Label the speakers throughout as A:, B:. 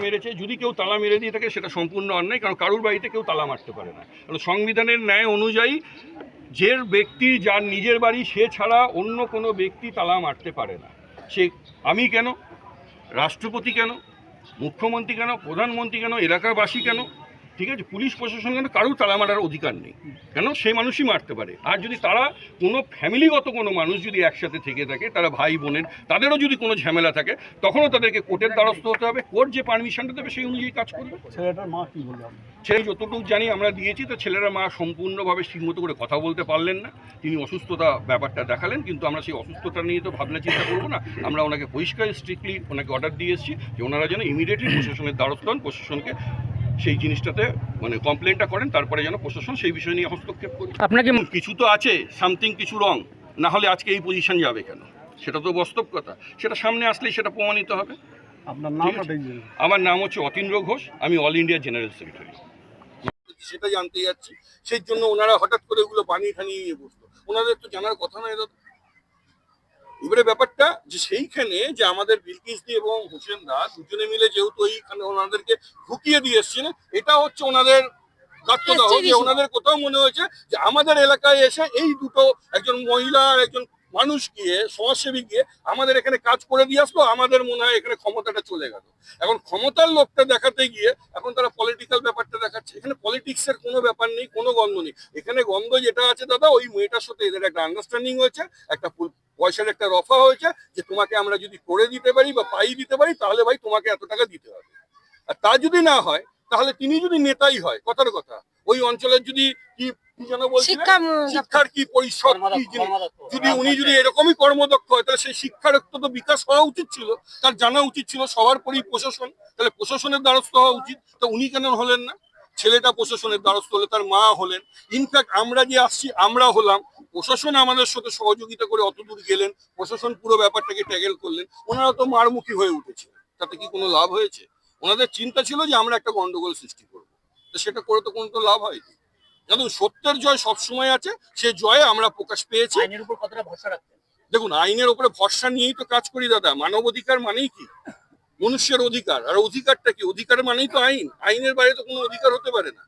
A: মেরেছে? যদি কেউ তালা মেরে দিয়ে থাকে, সেটা সম্পূর্ণ অন্যায়, কারণ কারুর বাড়িতে কেউ তালা মারতে পারে না। কারণ সংবিধানের ন্যায় অনুযায়ী যে ব্যক্তি, যার নিজের বাড়ি, সে ছাড়া অন্য কোনো ব্যক্তি তালা মারতে পারে না। সে আমি কেন? রাষ্ট্রপতি কেন? মুখ্যমন্ত্রী কেন? প্রধানমন্ত্রী কেন? এলাকাবাসী কেন? ঠিক আছে পুলিশ প্রশাসন কেন কারুর তালা মারার অধিকার নেই। কেন? সেই মানুষই মারতে পারে। আর যদি তারা কোনো ফ্যামিলিগত কোনো মানুষ যদি একসাথে থেকে থাকে তারা ভাই বোনের তাদেরও যদি কোনো ঝামেলা থাকে তখনও তাদেরকে কোর্টের দ্বারস্থ হতে হবে। কোর্ট যে পারমিশনটা দেবে সেই অনুযায়ী কাজ করবে।
B: ছেলেটার মা কি বললাম
A: ছেলে যতটুকু জানি আমরা দিয়েছি তো ছেলেরা মা সম্পূর্ণভাবে ঠিকমতো করে কথা বলতে পারলেন না। তিনি অসুস্থতা ব্যাপারটা দেখালেন কিন্তু আমরা সেই অসুস্থতা নিয়ে তো ভাবনা চিন্তা করব না। আমরা ওনাকে পরিষ্কার স্ট্রিক্টলি ওনাকে অর্ডার দিয়ে এসেছি যে ওনারা যেন ইমিডিয়েটলি প্রশাসনের দ্বারস্থ হন প্রশাসনকে সেই জিনিসটাতে মানে কমপ্লেনটা করেন তারপরে যেন প্রশাসন সেই বিষয় নিয়ে হস্তক্ষেপ করে।
C: আপনাকে
A: কিছু তো আছে সামথিং কিছু রং না হলে আজকে এই পজিশন যাবে কেন? সেটা তো বাস্তব কথা। সেটা সামনে আসলেই সেটা প্রমাণিত হবে।
B: আপনার
A: নাম আমার নাম হচ্ছে অতীন্দ্র ঘোষ আমি অল ইন্ডিয়া জেনারেল সেক্রেটারি সেটা জানতে যাচ্ছি। সেই জন্য ওনারা হঠাৎ করে ওগুলো বানিয়ে ঠানিয়ে নিয়ে বসল। ওনাদের তো জানার কথা নয় এবারে ব্যাপারটা যে সেইখানে যে আমাদের বিলকিস দি এবং হোসেন দা দুজনে মিলে যেহেতু ওইখানে ওনাদেরকে ঢুকিয়ে দিয়ে এসছেন এটা হচ্ছে ওনাদের গাত্রদাহ যে ওনাদের কোথাও মনে হয়েছে যে আমাদের এলাকায় এসে এই দুটো একজন মহিলা আর একজন মানুষ গিয়ে সমাজসেবী গিয়ে আমাদের এখানে কাজ করে দিয়ে আসলো আমাদের মনে হয় এখানে ক্ষমতাটা চলে গেল। এখন ক্ষমতার লোকটা দেখাতে গিয়ে এখন তারা পলিটিক্যাল ব্যাপারটা দেখাচ্ছে। এখানে পলিটিক্স এর কোনো ব্যাপার নেই কোনো গন্ধ নেই। এখানে গন্ধ যেটা আছে দাদা ওই মেয়েটার সাথে এদের একটা আন্ডারস্ট্যান্ডিং হয়েছে একটা পয়সার একটা রফা হয়েছে যে তোমাকে আমরা যদি করে দিতে পারি বা পাই দিতে পারি তাহলে ভাই তোমাকে এত টাকা দিতে হবে। আর তা যদি না হয় তাহলে তিনি যদি নেতাই হয় কথার কথা ওই অঞ্চলের যদি কি কি যেন বলছিলেন? শিক্ষার কি পরিষদ যদি উনি যদি এরকমই কর্মদক্ষ হয় তাহলে সেই শিক্ষার তো বিকাশ হওয়া উচিত ছিল তার জানা উচিত ছিল সবার পরেই প্রশাসন তাহলে প্রশাসনের দ্বারস্থ হওয়া উচিত। তো উনি কেন হলেন না? ছেলেটা প্রশাসনের দ্বারস্থ হলে তার মা হলেন। ইনফ্যাক্ট আমরা যে আসছি আমরা হলাম। প্রশাসন আমাদের সাথে সহযোগিতা করে অত দূর গেলেন প্রশাসন পুরো ব্যাপারটাকে ট্যাগেল করলেন ওনারা তো মারমুখী হয়ে উঠেছে। তাতে কি কোনো লাভ হয়েছে? ওনাদের চিন্তা ছিল যে আমরা একটা গন্ডগোল সৃষ্টি করব। তো সেটা করে তো কোনো তো লাভ হয়নি। দেখুন সত্যের জয় সবসময় আছে সে জয়ে আমরা প্রকাশ পেয়েছি।
C: আইনের উপর কতটা ভরসা রাখতেন?
A: দেখুন আইনের উপরে ভরসা নিয়েই তো কাজ করি দাদা। মানব অধিকার মানেই কি? মনুষ্যের অধিকার। আর অধিকারটা কি? অধিকার মানেই তো আইন। আইনের বাইরে তো কোনো অধিকার হতে পারে না।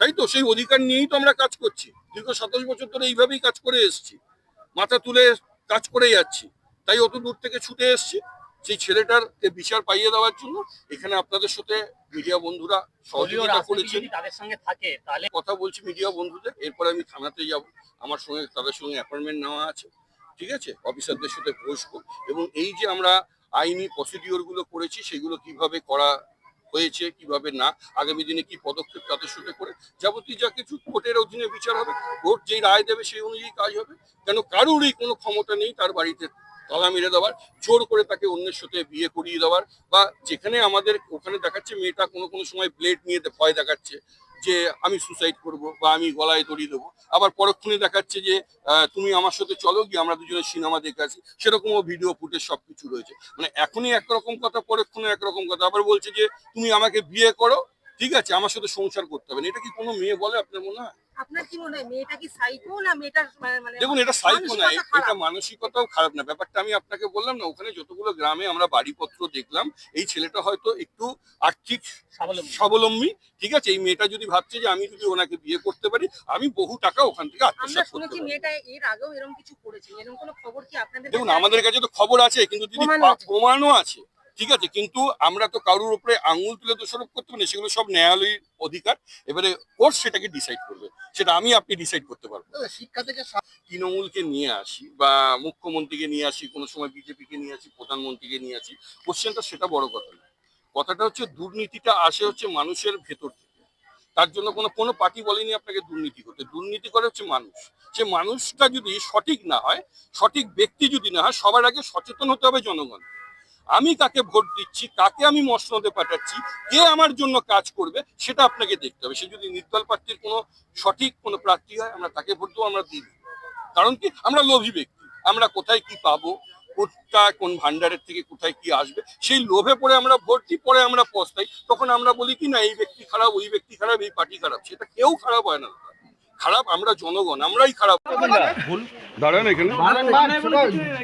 A: তাই তো? সেই অধিকার নিয়েই তো আমরা কাজ করছি। দীর্ঘ সাতাশ বছর ধরে এইভাবেই কাজ করে এসেছি। মাথা তুলে কাজ করে যাচ্ছি। তাই অত দূর থেকে ছুটে এসেছি। সেই ছেলেটার কে বিচার পাইয়ে দেওয়ার জন্য এখানে আপনাদের সাথে মিডিয়া বন্ধুরা সহযোগিতা করেছেন।
C: তাদের সঙ্গে থাকে তাহলে
A: কথা বলছি মিডিয়া বন্ধুদের। এরপরে আমি থানাতে যাব। আমার সঙ্গে তাদের সঙ্গে অ্যাপয়েন্টমেন্ট নেওয়া আছে। ঠিক আছে? অফিসারদের সাথে বসবো। এবং এই যে আমরা আইনি প্রসিডিওরগুলো করেছি সেগুলো কীভাবে করা হয়েছে কীভাবে না, আগামী দিনে কি পদক্ষেপ তাদের সাথে করে যাবতীয় যা কিছু কোর্টের অধীনে বিচার হবে কোর্ট যেই রায় দেবে সেই অনুযায়ী কাজ হবে। কেন কারোরই কোনো ক্ষমতা নেই তার বাড়িতে তালা মেরে দেওয়ার, জোর করে তাকে অন্যের সাথে বিয়ে করিয়ে দেওয়ার বা যেখানে আমাদের ওখানে দেখাচ্ছে মেয়েটা কোনো কোনো সময় ব্লেড নিয়ে ভয় দেখাচ্ছে। যে আমি সুসাইড করব বা আমি গলায় দড়ি দেবো। আবার পরক্ষণে দেখাচ্ছে যে তুমি আমার সাথে চলো গিয়ে আমরা দুজনে সিনেমা দেখে আসি। সেরকমও ভিডিও ফুটেজ সব কিছু রয়েছে। মানে এখনই একরকম কথা, পরক্ষণে একরকম কথা। আবার বলছে যে, তুমি আমাকে বিয়ে করো ঠিক আছে আমার সাথে সংসার করতে হবে না। এটা কি কোনো মেয়ে বলে আপনার মনে হয়?
D: আপনার কি মনে মেয়েটা কি সাইকো না মেয়েটার মানে- মানে
A: দেখুন এটা সাইকো না এটা মানসিকতাও খারাপ না। ব্যাপারটা আমি আপনাকে বললাম না ওখানে যতগুলো গ্রামে আমরা বাড়িপত্র দেখলাম এই ছেলেটা হয়তো একটু আর্থিক
C: স্বাবলম্বী।
A: স্বাবলম্বী ঠিক আছে? এই মেয়েটা যদি ভাবছে যে আমি যদি ওনাকে বিয়ে করতে পারি আমি বহু টাকা ওখান থেকে
D: আমরা
A: আত্মসাৎ করতে পারি।
D: মেয়েটা এর আগেও এরকম কিছু করেছে। এরকম কোনো খবর কি আপনাদের
A: দেখুন আমাদের কাছে তো খবর আছে কিন্তু দিদি
D: প্রমাণও আছে।
A: ঠিক আছে কিন্তু আমরা তো কারোর উপরে আঙুল তুলে দোষারোপ করতে পারি না, সেগুলো সব ন্যায়ালয়ের অধিকার। এবারে কোর্ট সেটাকে ডিসাইড করবে সেটা আমি আপনি ডিসাইড করতে পারব। শিক্ষা থেকে তৃণমূলকে নিয়ে আসি বা মুখ্যমন্ত্রীকে নিয়ে আসি কোনো সময় বিজেপিকে নিয়ে আসি প্রধানমন্ত্রীকে নিয়ে আসি কোশ্চেনটা সেটা বড় কথা না। কথাটা হচ্ছে দুর্নীতিটা আসে হচ্ছে মানুষের ভেতর থেকে। তার জন্য কোনো কোনো পার্টি বলেনি আপনাকে দুর্নীতি করতে। দুর্নীতি করে হচ্ছে মানুষ। সে মানুষটা যদি সঠিক না হয় সঠিক ব্যক্তি যদি না হয় সবার আগে সচেতন হতে হবে জনগণ আমি কাকে ভোট দিচ্ছি, কাকে আমি মসনদে পাঠাচ্ছি, কে আমার জন্য কাজ করবে, সেটা আপনাকে দেখতে হবে। সে যদি নির্দল প্রার্থীর কোনো সঠিক কোনো প্রার্থী হয়, আমরা তাকে ভোট দেবো, আমরা দিই কারণ কি? আমরা লোভী ব্যক্তি। আমরা কোথায় কি পাবো কোথা কোন ভান্ডারের থেকে কোথায় কি আসবে, সেই লোভে পড়ে আমরা ভোট দিই, পরে আমরা পস্তাই। তখন আমরা বলি কি, না, এই ব্যক্তি খারাপ, ওই ব্যক্তি খারাপ, এই পার্টি খারাপ। সেটা কেউ খারাপ হয় না। খারাপ আমরা জনগণ আমরাই খারাপ। দাঁড়ান এখানে।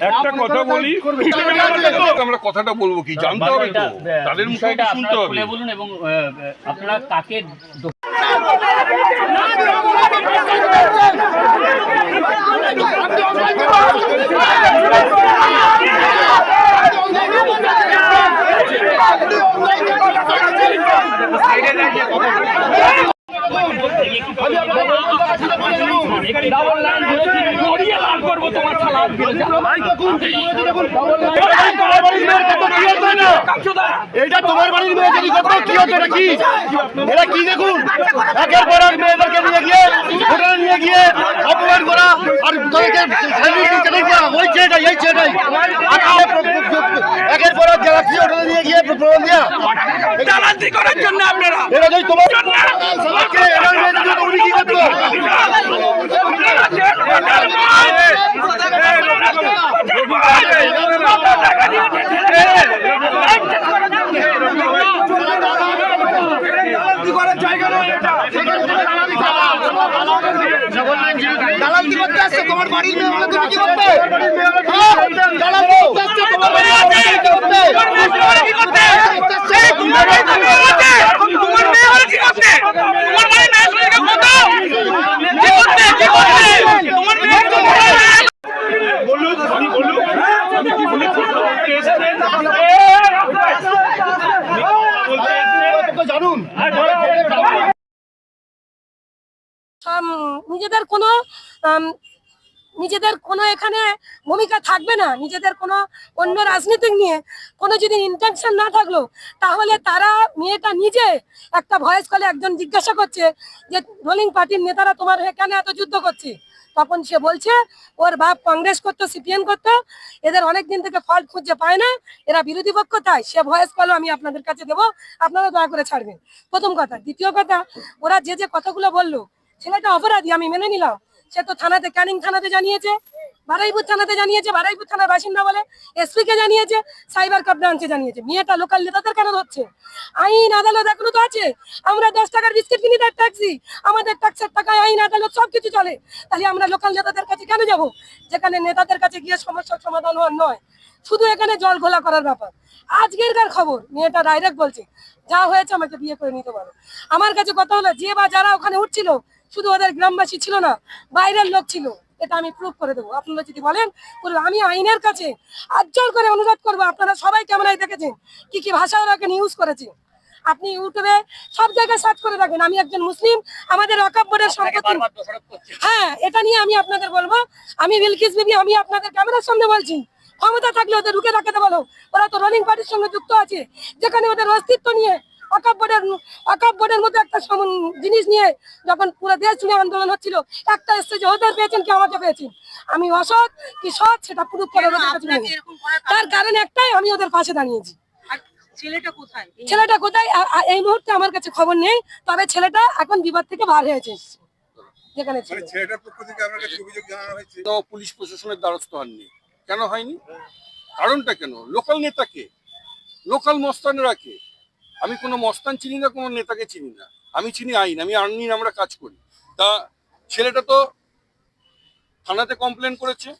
A: একটা কথা বলি আমরা কথাটা বলব কি? জানতে হবে তো। তাদের মুখে শুনতে হবে।
C: বলুন এবং আপনারা কাকে
E: এইটা তোমার বাড়ির মেয়ে যদি করতো কি হতো এটা কি এটা কি দেখুন একের পর এক মেয়েদেরকে নিয়ে গিয়ে হোটেলে নিয়ে গিয়ে অপমান করা আর ওই ছেলেটাই এই ছেলেটাই একের পর এক জ্বালাচ্ছি হোটেলে নিয়ে গিয়ে দেওয়া
F: জ্বালান্তি করার জন্য আপনারা
E: এটা যদি তোমার আজকে এনার মেয়ে যদি হতো, কি করতো দালালি করতে আসছে তোমার বাড়ির মেয়ে বলে তুমি কি করতে হ্যাঁ? দালালি করতে আসছে তোমার বাড়ির মেয়ে বলে কি করতে? জানুন
G: আম, নিজেদের কোনো আম, নিজেদের কোনো এখানে ভূমিকা থাকবে না, নিজেদের কোনো অন্য রাজনীতিক নিয়ে কোনো যদি ইন্টেনশন না থাকল, তাহলে তারা মেয়েটা নিজে একটা ভয়েস কলে একজন জিজ্ঞাসা করছে যে, রোলিং পার্টির নেতারা তোমার হয়ে কেন এত যুদ্ধ করছে? তখন সে বলছে, ওর বাপ কংগ্রেস করতো সিপিএম করতো, এদের অনেক দিন থেকে ফল্ট খুঁজে পায় না, এরা বিরোধী পক্ষ, তাই সে ভয়েস কলও আমি আপনাদের কাছে দেবো, আপনারা দয়া করে ছাড়বেন। প্রথম কথা। দ্বিতীয় কথা, ওরা যে যে কথাগুলো বলল, ছেলেটা অপরাধী, আমি মেনে নিলাম। সে তো থানাতে ক্যানিং থানাতে জানিয়েছে, বারাইপুর থানাতে জানিয়েছে, বারাইপুর থানার বাসিন্দা বলে এসপি কে জানিয়েছে, সাইবার ক্রাইম ব্রাঞ্চে জানিয়েছে। মেয়েটা লোকাল নেতাদের কেন ধরছে? আইন আদালত এখনও তো আছে। আমরা দশ টাকার বিস্কিট কিনি, তার ট্যাক্সি আমাদের ট্যাক্সের টাকায় আইন আদালত সব কিছু চলে। তাহলে আমরা লোকাল নেতাদের কাছে কেন যাব? যেখানে নেতাদের কাছে গিয়ে সমস্যার সমাধান হওয়ার নয়। শুধু এখানে জল ঘোলা করার ব্যাপার। আজকেরকার খবর? মেয়েটা ডাইরেক্ট বলছে, যা হয়েছে আমাকে বিয়ে করে নিতে পারো। আমার কাছে কথা হলো, যে বা যারা ওখানে উঠছিল শুধু ওদের গ্রামবাসী ছিল না বাইরের লোক ছিল। এটা আমি প্রুভ করে দেবো। আপনারা যদি বলেন আমি আইনের কাছে আজ্জল করে অনুরোধ করব আপনারা সবাই ক্যামেরায় দেখেছেন? কি কি ভাষা ওরা ইউজ করেছে? আপনি ইউটিউবে সব জায়গায় সার্চ করে রাখেন আমি একজন মুসলিম আমাদের ওয়াকাব বোর্ডের সম্পত্তি হ্যাঁ এটা নিয়ে আমি আপনাদের বলব। আমি বিলকিস বিবি আমি আপনাদের ক্যামেরার সামনে বলছি। ক্ষমতা থাকলে ওদের রুখে রাখাতে বলো। ওরা তো রনিং পার্টির সঙ্গে যুক্ত আছে। যেখানে ওদের অস্তিত্ব নিয়ে অকাপ বোর্ডের অকাপ বোর্ডের মতো একটা সম- জিনিস নিয়ে যখন পুরো দেশ জুড়ে আন্দোলন হচ্ছিল একটা স্টেজে ওদের পেয়েছেন কি আমাকে পেয়েছেন? আমি অসৎ কি সৎ সেটা প্রুভ করে তার
D: কারণ
G: একটাই আমি ওদের পাশে দাঁড়িয়েছি।
D: ছেলেটা কোথায়?
G: ছেলেটা কোথায়? এই মুহূর্তে আমার কাছে খবর নেই তবে ছেলেটা এখন বিবাদ থেকে বার হয়েছে। যেখানে
A: মানে তো পুলিশ প্রশাসনের দ্বারস্থ হননি। কেন হয়নি? কারণটা কেন? লোকাল নেতাকে? লোকাল মস্তানরা কে আমি কোনো মস্তান চিনি না কোনো নেতাকে চিনি না। আমি চিনি আইন আমি আইন আমরা কাজ করি। তা ছেলেটা তো থানাতে কমপ্লেন করেছে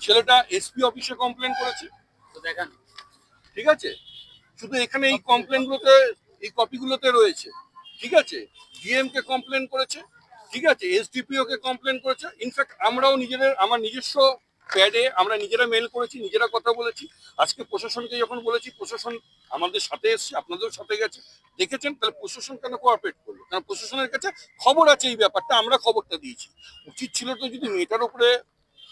A: ছেলেটা এসপি অফিসে কমপ্লেন করেছে।
C: তো দেখান।
A: ঠিক আছে? শুধু এখানে এই কমপ্লেনগুলোতে এই কপিগুলোতে রয়েছে। ঠিক আছে? ডিএম কে কমপ্লেন করেছে। ঠিক আছে? এসডিপিও কে কমপ্লেন করেছে। ইনফ্যাক্ট আমরাও নিজেদের আমার নিজস্ব প্যাডে আমরা নিজেরা মেল করেছি, নিজেরা কথা বলেছি। আজকে প্রশাসনকে যখন বলেছি, প্রশাসন আমাদের সাথে এসছে আপনাদের সাথে গেছে। দেখেছেন? তাহলে প্রশাসন কেন কোঅপারেট করল? কারণ প্রশাসনের কাছে খবর আছে এই ব্যাপারটা, আমরা খবরটা দিয়েছি। উচিত ছিল তো যদি মেয়েটার উপরে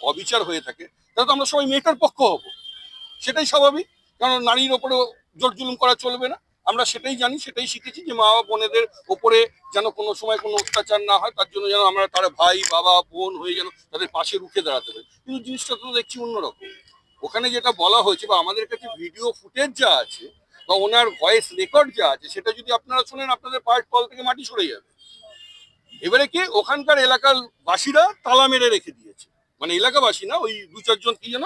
A: অবিচার হয়ে থাকে, তাহলে তো আমরা সবাই মেয়েটার পক্ষ হব। সেটাই স্বাভাবিক, কারণ নারীর ওপরেও জোর জুলুম করা চলবে না। আমরা সেটাই জানি সেটাই শিখেছি যে মা বাবা বোনেদের ওপরে যেন কোনো সময় কোনো অত্যাচার না হয় তার জন্য যেন আমরা তারা ভাই বাবা বোন হয়ে যেন তাদের পাশে রুখে দাঁড়াতে পারি। কিন্তু জিনিসটা তো দেখছি অন্যরকম। ওখানে যেটা বলা হয়েছে বা আমাদের কাছে ভিডিও ফুটেজ যা আছে বা ওনার ভয়েস রেকর্ড যা আছে সেটা যদি আপনারা শোনেন আপনাদের পার্ট কল থেকে মাটি সরে যাবে। এবারে কি ওখানকার এলাকার বাসীরা তালা মেরে রেখে দিয়েছে? মানে এলাকাবাসী না ওই দু চারজন কি যেন?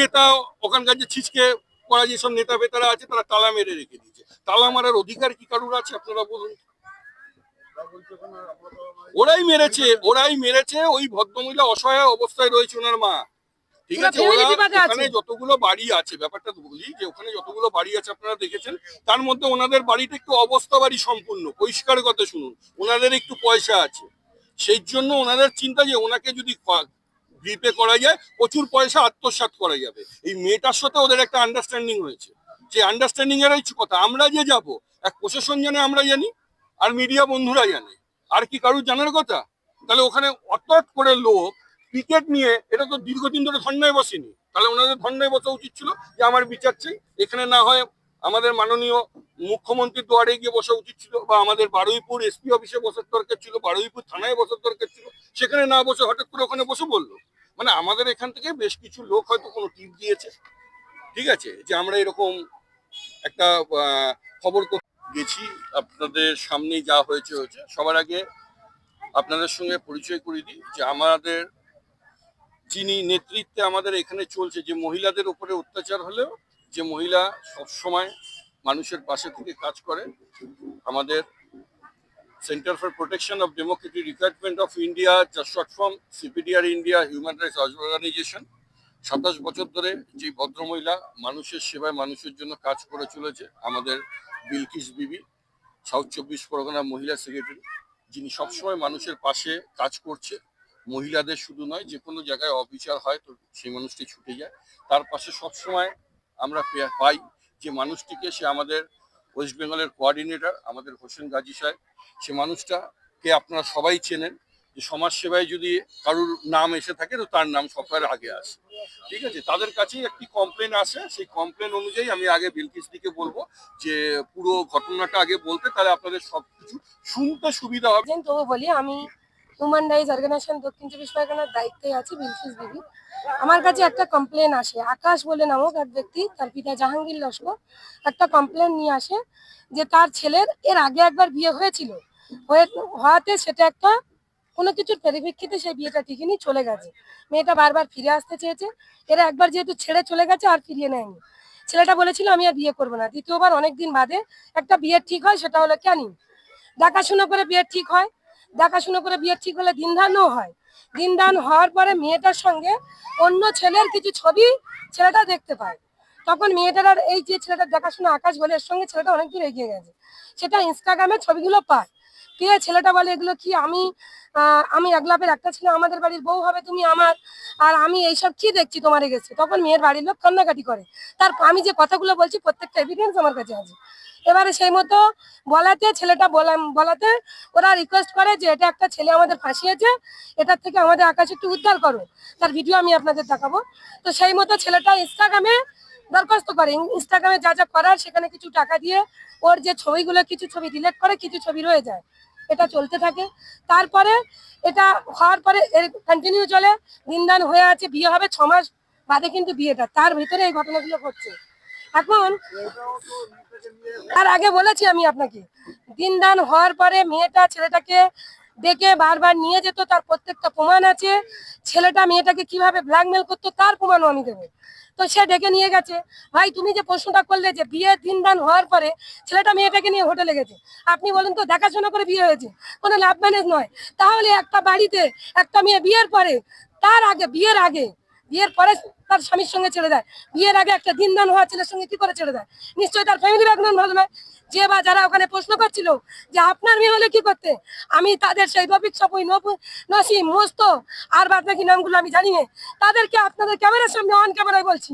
A: নেতা ওখানকার যে ছিচকে করা যেসব নেতা বেতারা আছে তারা তালা মেরে রেখে দিয়েছে। তালা মারার অধিকার কি কারুর আছে আপনারা বলুন? ওরাই মেরেছে ওরাই মেরেছে ওই ভদ্রমহিলা অসহায় অবস্থায় রয়েছে ওনার মা। ঠিক আছে ওখানে যতগুলো বাড়ি আছে ব্যাপারটা বলি যে ওখানে যতগুলো বাড়ি আছে আপনারা দেখেছেন তার মধ্যে ওনাদের বাড়িটা একটু অবস্থা বাড়ি সম্পূর্ণ পরিষ্কার কথা শুনুন ওনাদের একটু পয়সা আছে। সেই জন্য ওনাদের চিন্তা যে ওনাকে যদি গ্রিপে করা যায় প্রচুর পয়সা আত্মসাৎ করা যাবে। এই মেয়েটার সাথে ওদের একটা আন্ডারস্ট্যান্ডিং হয়েছে। যে আন্ডারস্ট্যান্ডিং এর কিছু কথা, আমরা যে যাব, এক প্রশাসন জানে আমরা জানি, আর মিডিয়া বন্ধুরা জানে। আর কি কারুর জানার কথা? তাহলে ওখানে অতট করে লোক ক্রিকেট নিয়ে, এটা তো দীর্ঘদিন ধরে ধর্নায় বসেনি। তাহলে ওনাদের ধর্নায় বসা উচিত ছিল যে আমার বিচার চাই। এখানে না হয় আমাদের মাননীয় মুখ্যমন্ত্রীর দুয়ারে গিয়ে বসা উচিত ছিল, বা আমাদের বারুইপুর এসপি অফিসে বসার দরকার ছিল, বারুইপুর থানায় বসার দরকার ছিল। সেখানে না বসে হঠাৎ করে ওখানে বসে বলল। মানে আমাদের এখান থেকে বেশ কিছু লোক হয়তো কোনো টিপ দিয়েছে। ঠিক আছে? যে আমরা এরকম একটা খবর গেছি, আপনাদের সামনেই যা হয়েছে হয়েছে। সবার আগে আপনাদের সঙ্গে পরিচয় করিয়ে দিই যে আমাদের যিনি নেতৃত্বে আমাদের এখানে চলছে, যে মহিলাদের উপরে অত্যাচার হলেও যে মহিলা সবসময় মানুষের পাশে থেকে কাজ করে আমাদের centre for protection of democratic requirement of India, যা short form CPDR India human rights organisation সাতাশ বছর ধরে যে ভদ্রমহিলা মানুষের সেবায় মানুষের জন্য কাজ করে চলেছে, আমাদের বিলকিস বিবি, সাউথ চব্বিশ পরগনা মহিলা সেক্রেটারি, যিনি সবসময় মানুষের পাশে কাজ করছে। মহিলাদের শুধু নয়, যে কোনো জায়গায় অবিচার হয় তো সেই মানুষটি ছুটে যায়। তার পাশে সবসময় আমরা পাই যে মানুষটিকে সে আমাদের ওয়েস্ট বেঙ্গলের কোঅর্ডিনেটর, আমাদের হোসেন গাজী সাহেব, সে মানুষটাকে আপনারা সবাই চেনেন। যে সমাজ সেবায় যদি কারুর নাম এসে থাকে, তো তার নাম সবার আগে আসে। ঠিক আছে? তাদের কাছেই একটি কমপ্লেন আসে। সেই কমপ্লেন অনুযায়ী আমি আগে বিলকিস দিকে বলব যে, পুরো ঘটনাটা আগে বলতে তাহলে আপনাদের সবকিছু শুনতে সুবিধা হবে।
G: তবু বলি, আমি হিউম্যান রাইটস অর্গানাইজেশন দক্ষিণ চব্বিশ পরগনার দায়িত্বে আছি, বিলকিস বিবি আমার কাছে একটা কমপ্লেন আসে। আকাশ বলে নামক এক ব্যক্তি, তার পিতা জাহাঙ্গীর লস্কর, একটা কমপ্লেন নিয়ে আসে যে তার ছেলের এর আগে একবার বিয়ে হয়েছিল। হয়ে হওয়াতে সেটা একটা কোনো কিছুর পরিপ্রেক্ষিতে সেই বিয়েটা ঠিকই চলে গেছে। মেয়েটা বারবার ফিরে আসতে চেয়েছে। এরা একবার যেহেতু ছেড়ে চলে গেছে, আর ফিরিয়ে নেয়নি। ছেলেটা বলেছিল, আমি আর বিয়ে করব না। দ্বিতীয়বার অনেকদিন বাদে একটা বিয়ে ঠিক হয়, সেটা হলো ক্যানিং। দেখাশুনো করে বিয়ে ঠিক হয়। দেখাশুনো করে বিয়ে ঠিক হলে দিনদানও হয়। দিনদান হওয়ার পরে মেয়েটার সঙ্গে অন্য ছেলের কিছু ছবি ছেলেটা দেখতে পায়। তখন মেয়েটার আর এই যে ছেলেটার দেখাশোনা আকাশ বলে, এর সঙ্গে ছেলেটা অনেক দূর এগিয়ে গেছে। সেটা ইনস্টাগ্রামে ছবিগুলো পায়। পেয়ে ছেলেটা বলে, এগুলো কি আমি আমি একলাপের একটা ছিল, আমাদের বাড়ির বউ হবে তুমি আমার। আর আমি এইসব কি দেখছি তোমার গেছে? তখন মেয়ের বাড়ির লোক কান্নাকাটি করে। তার আমি যে কথাগুলো বলছি, প্রত্যেকটা এভিডেন্স আমার কাছে আছে। এবারে সেই মতো বলাতে, ছেলেটা বলাতে ওরা রিকোয়েস্ট করে যে, এটা একটা ছেলে আমাদের ফাঁসিয়েছে, এটার থেকে আমাদের আকাশ একটু উদ্ধার করো। তার ভিডিও আমি আপনাদের দেখাবো। তো সেই মতো ছেলেটা ইনস্টাগ্রামে দরখাস্ত করে। ইনস্টাগ্রামে যা যা করার, সেখানে কিছু টাকা দিয়ে ওর যে ছবিগুলো, কিছু ছবি ডিলিট করে, কিছু ছবি রয়ে যায়। এটা চলতে থাকে। তারপরে এটা হওয়ার পরে কন্টিনিউ চলে। দিনদান হয়ে আছে, বিয়ে হবে, ছ মাস বাদে কিন্তু বিয়েটা। তার ভিতরে এই ঘটনাগুলো ঘটছে। এখন তার আগে বলেছি আমি আপনাকে, দিনদান হওয়ার পরে মেয়েটা ছেলেটাকে ডেকে বারবার নিয়ে যেত, তার প্রত্যেকটা প্রমাণ আছে। ছেলেটা মেয়েটাকে কীভাবে ব্ল্যাকমেল করতো, তার প্রমাণও আমি দেবো। তো সে ডেকে নিয়ে গেছে। ভাই, তুমি যে প্রশ্নটা করলে যে বিয়ে দিনদান হওয়ার পরে ছেলেটা মেয়েটাকে নিয়ে হোটেলে গেছে। আপনি বলুন তো, দেখাশোনা করে বিয়ে হয়েছে। কোনো লাভ ম্যানেজ নয়। তাহলে একটা বাড়িতে একটা মেয়ে বিয়ের পরে, তার আগে, বিয়ের আগে, বিয়ের পরে তার স্বামীর সঙ্গে ছেড়ে দেয়। বিয়ের আগে একটা দিনদান হওয়া ছেলের সঙ্গে কি করে ছেড়ে দেয়? নিশ্চয়ই তার ফ্যামিলি ব্যাকগ্রাউন্ড ভালো নয়। যে বা যারা ওখানে প্রশ্ন করছিল যে আপনার মেয়ে হলে কি করতে? আমি তাদের সেই রফিক সপুই নসিম, মোস্ত, আর বাদ বাকি নামগুলো আমি জানি না। তাদেরকে আপনাদের ক্যামেরার সামনে অন ক্যামেরায় বলছি।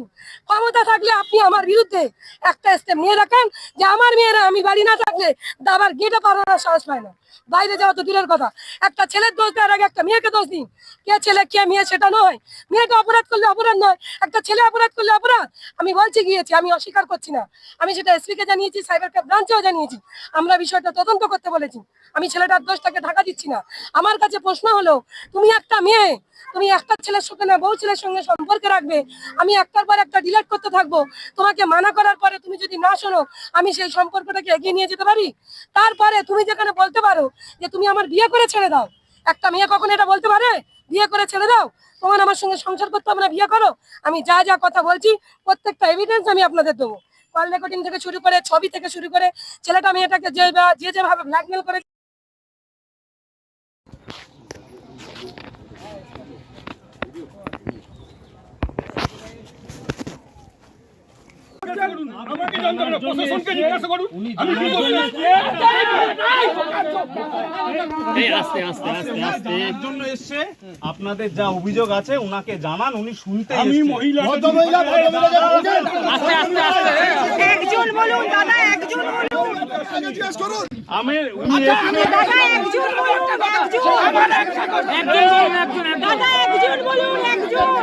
G: ক্ষমতা থাকলে আপনি আমার বিরুদ্ধে একটা স্টেপ নিয়ে রাখেন যে আমার মেয়েরা আমি বাড়ি না থাকলে দাবার গেটে পারানোর সাহস পায় না। বাইরে যাওয়া তো দূরের কথা। একটা ছেলের দোষ দেওয়ার আগে একটা মেয়েকে দোষ দিন। কে ছেলে, কে মেয়ে সেটা নয়। মেয়েকে অপরাধ করলে অপরাধ নয়। একটা ছেলে অপরাধ করলে অপরাধ। আমি বলছি গিয়েছি, আমি অস্বীকার করছি না। আমি সেটা এসপি কে জানিয়েছি, সাইবার ক্রাইম ব্রাঞ্চেও জানিয়েছি। আমরা বিষয়টা তদন্ত করতে বলেছি। আমি ছেলেটার দোষটাকে ঢাকা দিচ্ছি না। আমার কাছে প্রশ্ন হলো, তুমি একটা মেয়ে, তুমি একটা ছেলের সঙ্গে না, বউ ছেলের সঙ্গে সম্পর্কে রাখবে। আমি একটার পর একটা ডিলেট করতে থাকব। তোমাকে মানা করার পরে তুমি যদি না শোনো, আমি সেই সম্পর্কটাকে এগিয়ে নিয়ে যেতে পারি? তারপরে তুমি যেখানে বলতে পারো যে, তুমি আমার বিয়ে করে ছেড়ে দাও। একটা মেয়ে কখন এটা বলতে পারে? বিয়ে করে ছেড়ে দাও? তোমার আমার সঙ্গে সংসার করতে হবে না, বিয়ে করো। আমি যা যা কথা বলছি, প্রত্যেকটা এভিডেন্স আমি আপনাদের দেবো। কল রেকর্ডিং থেকে শুরু করে, ছবি থেকে শুরু করে, ছেলেটা, মেয়েটাকে যে যে যেভাবে ব্ল্যাকমেল করে
A: জিজ্ঞাসা করুন। আমাকে জানতে হবে প্রশাসনকে জিজ্ঞাসা করুন। আমি কি বলছি
B: এর জন্য এসছে আপনাদের যা অভিযোগ আছে ওনাকে জানান উনি শুনতে
A: আমি মহিলা
G: একজন বলুন দাদা একজন বলুন। একজন দাদা একজন বলুন একজন।